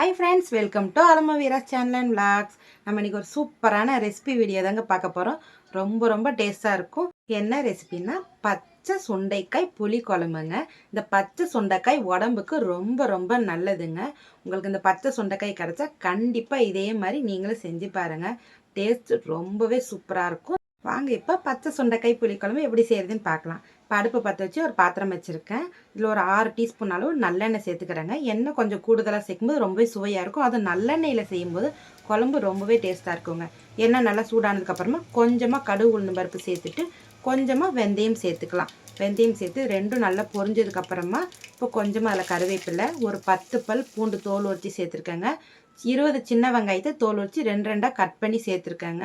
Hi friends welcome to அலம channel and vlogs நம்ம இன்னைக்கு ஒரு சூப்பரான ரெசிபி வீடியோ தாங்க பார்க்க போகிறோம் ரொம்ப ரொம்ப டேஸ்ட்டாக இருக்கும். என்ன ரெசிபின்னா பச்சை சுண்டைக்காய் புளி குழம்புங்க. இந்த பச்சை சுண்டைக்காய் உடம்புக்கு ரொம்ப ரொம்ப நல்லதுங்க. உங்களுக்கு இந்த பச்சை சுண்டைக்காய் கிடச்சா கண்டிப்பாக இதே மாதிரி நீங்களும் செஞ்சு பாருங்கள் டேஸ்ட் ரொம்பவே சூப்பராக இருக்கும். வாங்க இப்போ பச்சை சுண்டைக்காய் புளிக்குழம்பு எப்படி செய்யறதுன்னு பார்க்கலாம். இப்போ பற்ற வச்சு ஒரு பாத்திரம் வச்சுருக்கேன். இதில் ஒரு ஆறு டீஸ்பூன் அளவு நல்லெண்ணெய் சேர்த்துக்கிறேங்க. எண்ணெய் கொஞ்சம் கூடுதலாக சேர்க்கும்போது ரொம்பவே சுவையாக இருக்கும். அது நல்லெண்ணெயில் செய்யும்போது குழம்பு ரொம்பவே டேஸ்ட்டாக இருக்குங்க. எண்ணெய் நல்லா சூடானதுக்கப்புறமா கொஞ்சமாக கடுகு உளுந்து பருப்பு சேர்த்துட்டு கொஞ்சமாக வெந்தயம் சேர்த்துக்கலாம். வெந்தயம் சேர்த்து ரெண்டும் நல்லா பொரிஞ்சதுக்கப்புறமா இப்போ கொஞ்சமாக அதில் கருவேப்பிலை ஒரு பத்து பல் பூண்டு தோல் உரிச்சி சேர்த்துருக்கேங்க. இருபது சின்ன வெங்காயத்தை தோல் உரிச்சி ரெண்டு ரெண்டாக கட் பண்ணி சேர்த்துருக்கேங்க.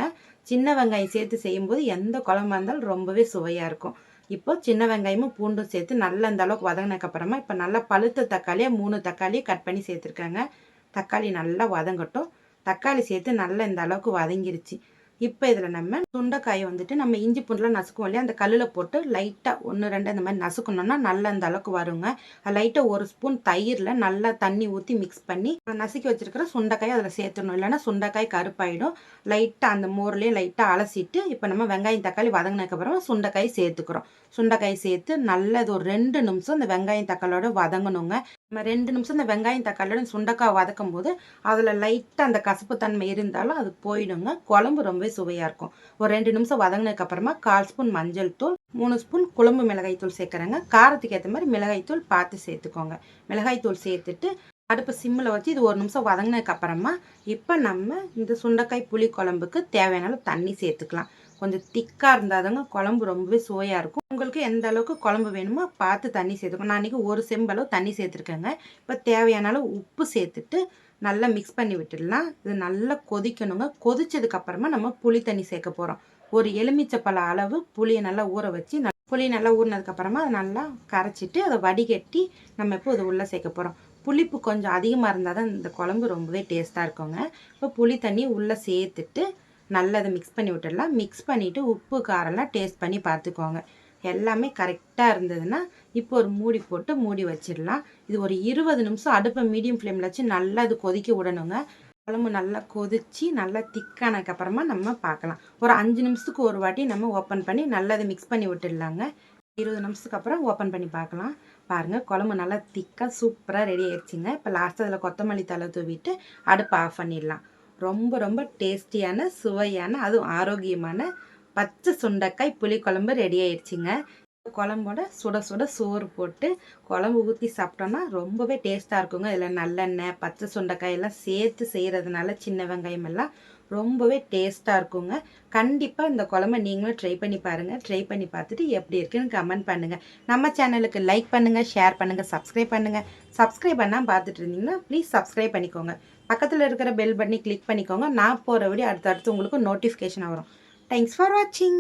சின்ன வெங்காயம் சேர்த்து செய்யும்போது எந்த குழம்பா இருந்தாலும் ரொம்பவே சுவையாக இருக்கும். இப்போ சின்ன வெங்காயமும் பூண்டும் சேர்த்து நல்லா இந்த அளவுக்கு வதங்கினதுக்கப்புறமா இப்போ நல்லா பழுத்த தக்காளியாக மூணு தக்காளியை கட் பண்ணி சேர்த்துருக்காங்க. தக்காளி நல்லா வதங்கட்டும். தக்காளி சேர்த்து நல்லா இந்த அளவுக்கு வதங்கிருச்சு. இப்போ இதில் நம்ம துண்டைக்காயை வந்துட்டு நம்ம இஞ்சி பூண்டுலாம் நசுக்குவோம் இல்லையா? அந்த கல்லில் போட்டு லைட்டாக ஒன்று ரெண்டு அந்த மாதிரி நசுக்கணும்னா நல்லா அந்த அளவுக்கு வருங்க. லைட்டாக ஒரு ஸ்பூன் தயிரில் நல்லா தண்ணி ஊற்றி மிக்ஸ் பண்ணி நசுக்கி வச்சுருக்கிற சுண்டைக்காயை அதில் சேர்த்துடணும். இல்லைன்னா சுண்டைக்காய் கருப்பாயிடும். லைட்டாக அந்த மோர்லேயும் லைட்டாக அலசிட்டு இப்போ நம்ம வெங்காயம் தக்காளி வதங்கினதுக்கப்புறமா சுண்டைக்காய் சேர்த்துக்கிறோம். சுண்டைக்காய் சேர்த்து நல்லா ஒரு ரெண்டு நிமிஷம் அந்த வெங்காயம் தக்காளியோட வதங்கணுங்க. நம்ம ரெண்டு நிமிஷம் இந்த வெங்காயம் தக்காளியோட சுண்டைக்காய் வதக்கும் போது அதில் லைட்டாக அந்த கசப்பு தன்மை இருந்தாலும் அது போயிடுங்க. குழம்பு ரொம்பவே சுவையாக இருக்கும். ஒரு ரெண்டு நிமிஷம் வதங்கினதுக்கப்புறமா கால் ஸ்பூன் மஞ்சள் தூள் மூணு ஸ்பூன் குழம்பு மிளகாய் தூள் சேர்க்குறேங்க. காரத்துக்கு ஏற்ற மாதிரி மிளகாய் தூள் பார்த்து சேர்த்துக்கோங்க. மிளகாய் தூள் சேர்த்துட்டு அடுப்பு சிம்மில் வச்சு இது ஒரு நிமிஷம் வதங்கினதுக்கப்புறமா இப்போ நம்ம இந்த சுண்டக்காய் புளி குழம்புக்கு தேவையான தண்ணி சேர்த்துக்கலாம். கொஞ்சம் திக்காக இருந்தாதாங்க குழம்பு ரொம்பவே சுவையாக இருக்கும். உங்களுக்கு எந்த அளவுக்கு குழம்பு வேணுமோ பார்த்து தண்ணி சேர்த்துக்கணும். நான் இன்றைக்கி ஒரு செம்பளவு தண்ணி சேர்த்துருக்கேங்க. இப்போ தேவையான அளவு உப்பு சேர்த்துட்டு நல்லா மிக்ஸ் பண்ணி விட்டுடலாம். இது நல்லா கொதிக்கணுங்க. கொதிச்சதுக்கப்புறமா நம்ம புளி தண்ணி சேர்க்க போகிறோம் ஒரு எலுமிச்சப்பழ அளவு புளியை நல்லா ஊற வச்சு ந- புளி நல்லா ஊறினதுக்கப்புறமா அதை நல்லா கரைச்சிட்டு அதை வடிகட்டி நம்ம இப்போ இது உள்ளே சேர்க்க போகிறோம் புளிப்பு கொஞ்சம் அதிகமாக இருந்தால் தான் இந்த குழம்பு ரொம்பவே டேஸ்ட்டாக இருக்குங்க. இப்போ புளி தண்ணி உள்ளே சேர்த்துட்டு நல்லா அதை மிக்ஸ் பண்ணி விட்டுடலாம். மிக்ஸ் பண்ணிவிட்டு உப்பு காரெல்லாம் டேஸ்ட் பண்ணி பார்த்துக்கோங்க. எல்லாமே கரெக்டாக இருந்ததுன்னா இப்போ ஒரு மூடி போட்டு மூடி வச்சிடலாம். இது ஒரு இருபது நிமிஷம் அடுப்பை மீடியம் ஃப்ளேமில் வச்சு நல்லா இது கொதிக்க விடணுங்க. குழம்பு நல்லா கொதிச்சு நல்லா திக்கானதுக்கப்புறமா நம்ம பார்க்கலாம். ஒரு அஞ்சு நிமிஷத்துக்கு ஒரு வாட்டி நம்ம ஓப்பன் பண்ணி நல்லா அதை மிக்ஸ் பண்ணி விட்டுடலாங்க. இருபது நிமிஷத்துக்கு அப்புறம் ஓப்பன் பண்ணி பார்க்கலாம். பாருங்கள் குழம்பு நல்லா திக்காக சூப்பராக ரெடி ஆயிடுச்சுங்க. இப்போ லாஸ்ட் அதில் கொத்தமல்லி தலை தூவிட்டு அடுப்பை ஆஃப் பண்ணிடலாம். ரொம்ப ரொம்ப டேஸ்டியான சுவையான அதுவும் ஆரோக்கியமான பச்சை சுண்டைக்காய் புளிக்குழம்பு ரெடி ஆயிடுச்சுங்க. குழம்போட சுட சுட சோறு போட்டு குழம்பு ஊற்றி சாப்பிட்டோன்னா ரொம்பவே டேஸ்ட்டாக இருக்குங்க. இதில் நல்லெண்ணெய் பச்சை சுண்டைக்காயெல்லாம் சேர்த்து செய்கிறதுனால சின்ன வெங்காயம் எல்லாம் ரொம்பவே டேஸ்ட்டாக இருக்குங்க. கண்டிப்பாக இந்த குழம்பை நீங்களும் ட்ரை பண்ணி பாருங்கள் ட்ரை பண்ணி பார்த்துட்டு எப்படி இருக்குன்னு கமெண்ட் பண்ணுங்கள் நம்ம சேனலுக்கு லைக் பண்ணுங்கள் ஷேர் பண்ணுங்கள் சப்ஸ்கிரைப் பண்ணுங்கள் சப்ஸ்கிரைப் பண்ணால் பார்த்துட்டு இருந்தீங்கன்னா ப்ளீஸ் சப்ஸ்கிரைப் பண்ணிக்கோங்க. பக்கத்தில் இருக்கிற பெல் பட்டனை கிளிக் பண்ணிக்கோங்க. நான் போகிற வீடியோ அடுத்தடுத்து உங்களுக்கு நோட்டிஃபிகேஷன் வரும். தேங்க்ஸ் ஃபார் வாட்சிங்